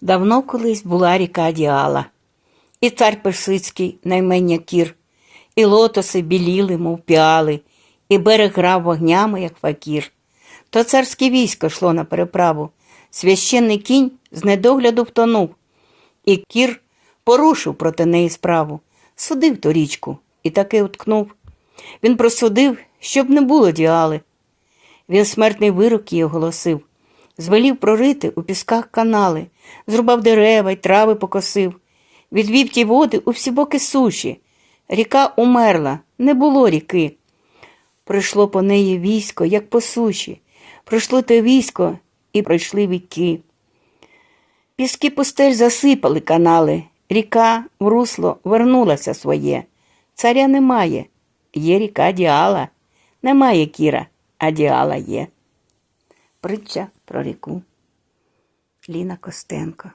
Давно колись була ріка Діала, і цар Персидський наймення кір, і лотоси біліли, мов піали, і берег грав вогнями, як факір. То царське військо йшло на переправу. Священний кінь з недогляду втонув, і кір порушив проти неї справу, судив ту річку і таки уткнув. Він просудив, щоб не було діали. Він смертний вирок їй оголосив, звелів прорити у пісках канали, зрубав дерева й трави покосив, відвів ті води у всі боки суші. Ріка умерла, не було ріки. Прийшло по неї військо, як по суші. Пройшло те військо і пройшли віки. Піски пустель засипали канали, ріка в русло вернулася своє. Царя немає, є ріка Діала. Немає Кіра, а Діала є. Притча про ріку. Ліна Костенко